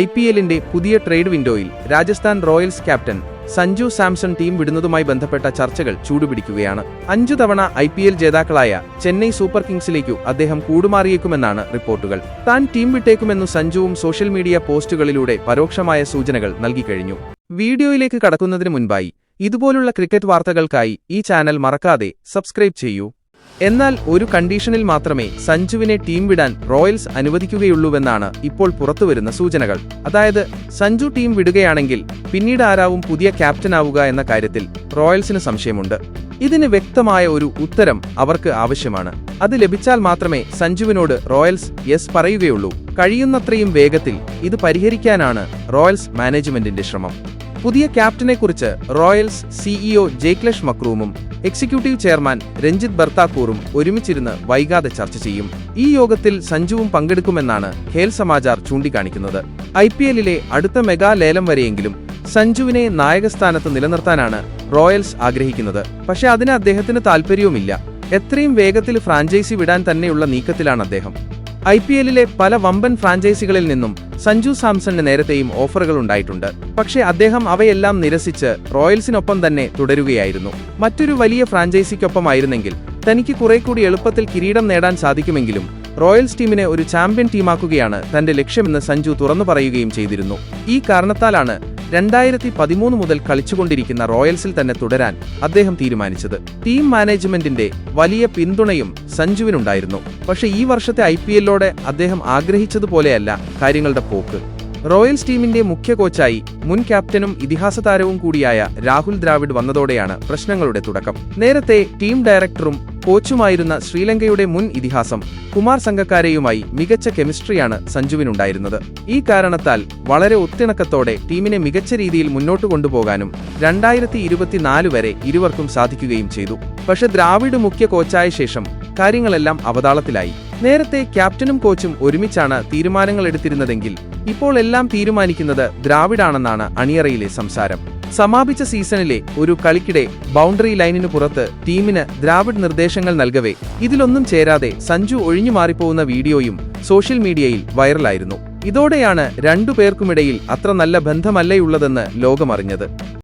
I P എല്ലിന്റെ പുതിയ trade വിൻഡോയിൽ Rajasthan Royals captain Sanju Samson team വിടുന്നതുമായി ബന്ധപ്പെട്ട ചർച്ചകൾ ചൂടുപിടിക്കുകയാണ്. അഞ്ചു തവണ ഐ പി എൽ ജേതാക്കളായ ചെന്നൈ സൂപ്പർ കിങ്സിലേക്കു അദ്ദേഹം കൂടുമാറിയേക്കുമെന്നാണ് റിപ്പോർട്ടുകൾ. താൻ ടീം വിട്ടേക്കുമെന്നു സഞ്ജുവും സോഷ്യൽ മീഡിയ പോസ്റ്റുകളിലൂടെ പരോക്ഷമായ സൂചനകൾ നൽകിക്കഴിഞ്ഞു. വീഡിയോയിലേക്ക് കടക്കുന്നതിന് മുൻപായി ഇതുപോലുള്ള ക്രിക്കറ്റ് വാർത്തകൾക്കായി ഈ ചാനൽ മറക്കാതെ സബ്സ്ക്രൈബ് ചെയ്യൂ. എന്നാൽ ഒരു കണ്ടീഷനിൽ മാത്രമേ സഞ്ജുവിനെ ടീം വിടാൻ റോയൽസ് അനുവദിക്കുകയുള്ളൂവെന്നാണ് ഇപ്പോൾ പുറത്തുവരുന്ന സൂചനകൾ. അതായത് സഞ്ജു ടീം വിടുകയാണെങ്കിൽ പിന്നീട് ആരാവും പുതിയ ക്യാപ്റ്റനാവുക എന്ന കാര്യത്തിൽ റോയൽസിന് സംശയമുണ്ട്. ഇതിന് വ്യക്തമായ ഒരു ഉത്തരം അവർക്ക് ആവശ്യമാണ്. അത് ലഭിച്ചാൽ മാത്രമേ സഞ്ജുവിനോട് റോയൽസ് യെസ് പറയുകയുള്ളൂ. കഴിയുന്നത്രയും വേഗത്തിൽ ഇത് പരിഹരിക്കാനാണ് റോയൽസ് മാനേജ്മെന്റിന്റെ ശ്രമം. പുതിയ ക്യാപ്റ്റനെക്കുറിച്ച് റോയൽസ് സിഇഒ ജെയ്ക്ലഷ് മക്രൂമും എക്സിക്യൂട്ടീവ് ചെയർമാൻ രഞ്ജിത് ബർത്താക്കൂറും ഒരുമിച്ചിരുന്ന് വൈകാതെ ചർച്ച ചെയ്യും. ഈ യോഗത്തിൽ സഞ്ജുവും പങ്കെടുക്കുമെന്നാണ് ഖേൽ സമാചാർ ചൂണ്ടിക്കാണിക്കുന്നത്. ഐ പി എല്ലിലെ അടുത്ത മെഗാ ലേലം വരെയെങ്കിലും സഞ്ജുവിനെ നായകസ്ഥാനത്ത് നിലനിർത്താനാണ് റോയൽസ് ആഗ്രഹിക്കുന്നത്. പക്ഷേ അതിന് അദ്ദേഹത്തിന് താൽപ്പര്യവുമില്ല. എത്രയും വേഗത്തിൽ ഫ്രാഞ്ചൈസി വിടാൻ തന്നെയുള്ള നീക്കത്തിലാണ് അദ്ദേഹം. ഐ പി എല്ലിലെ പല വമ്പൻ ഫ്രാഞ്ചൈസികളിൽ നിന്നും സഞ്ജു സാംസണിന് നേരത്തെയും ഓഫറുകൾ ഉണ്ടായിട്ടുണ്ട്. പക്ഷേ അദ്ദേഹം അവയെല്ലാം നിരസിച്ച് റോയൽസിനൊപ്പം തന്നെ തുടരുകയായിരുന്നു. മറ്റൊരു വലിയ ഫ്രാഞ്ചൈസിക്കൊപ്പമായിരുന്നെങ്കിൽ തനിക്ക് കുറെ കൂടി എളുപ്പത്തിൽ കിരീടം നേടാൻ സാധിക്കുമെങ്കിലും റോയൽസ് ടീമിനെ ഒരു ചാമ്പ്യൻ ടീമാക്കുകയാണ് തന്റെ ലക്ഷ്യമെന്ന് സഞ്ജു തുറന്നു പറയുകയും ചെയ്തിരുന്നു. ഈ കാരണത്താലാണ് രണ്ടായിരത്തി പതിമൂന്ന് മുതൽ കളിച്ചുകൊണ്ടിരിക്കുന്ന റോയൽസിൽ തന്നെ തുടരാൻ അദ്ദേഹം തീരുമാനിച്ചത്. ടീം മാനേജ്മെന്റിന്റെ വലിയ പിന്തുണയും സഞ്ജുവിനുണ്ടായിരുന്നു. പക്ഷേ ഈ വർഷത്തെ ഐ പി എല്ലോടെ അദ്ദേഹം ആഗ്രഹിച്ചതുപോലെയല്ല കാര്യങ്ങളുടെ പോക്ക്. റോയൽസ് ടീമിന്റെ മുഖ്യ കോച്ചായി മുൻ ക്യാപ്റ്റനും ഇതിഹാസ താരവും കൂടിയായ രാഹുൽ ദ്രാവിഡ് വന്നതോടെയാണ് പ്രശ്നങ്ങളുടെ തുടക്കം. നേരത്തെ ടീം ഡയറക്ടറും കോച്ചുമായിരുന്ന ശ്രീലങ്കയുടെ മുൻ ഇതിഹാസം കുമാർ സംഘക്കാരെയുമായി മികച്ച കെമിസ്ട്രിയാണ് സഞ്ജുവിനുണ്ടായിരുന്നത്. ഈ കാരണത്താൽ വളരെ ഒത്തിണക്കത്തോടെ ടീമിനെ മികച്ച രീതിയിൽ മുന്നോട്ട് കൊണ്ടുപോകാനും രണ്ടായിരത്തി ഇരുപത്തിനാല് വരെ ഇരുവർക്കും സാധിക്കുകയും ചെയ്തു. പക്ഷെ ദ്രാവിഡ് മുഖ്യ കോച്ചായ ശേഷം കാര്യങ്ങളെല്ലാം അവതാളത്തിലായി. നേരത്തെ ക്യാപ്റ്റനും കോച്ചും ഒരുമിച്ചാണ് തീരുമാനങ്ങൾ എടുത്തിരുന്നതെങ്കിൽ ഇപ്പോൾ എല്ലാം തീരുമാനിക്കുന്നത് ദ്രാവിഡാണെന്നാണ് അണിയറയിലെ സംസാരം. സമാപിച്ച സീസണിലെ ഒരു കളിക്കിടെ ബൗണ്ടറി ലൈനിനു പുറത്ത് ടീമിന് ദ്രാവിഡ് നിർദ്ദേശങ്ങൾ നൽകവേ. ഇതിലൊന്നും ചേരാതെ സഞ്ജു ഒഴിഞ്ഞു മാറിപ്പോകുന്ന വീഡിയോയും സോഷ്യൽ മീഡിയയിൽ വൈറലായിരുന്നു. ഇതോടെയാണ് രണ്ടു പേർക്കുമിടയിൽ അത്ര നല്ല ബന്ധമല്ലേയുള്ളതെന്ന് ലോകമറിഞ്ഞത്.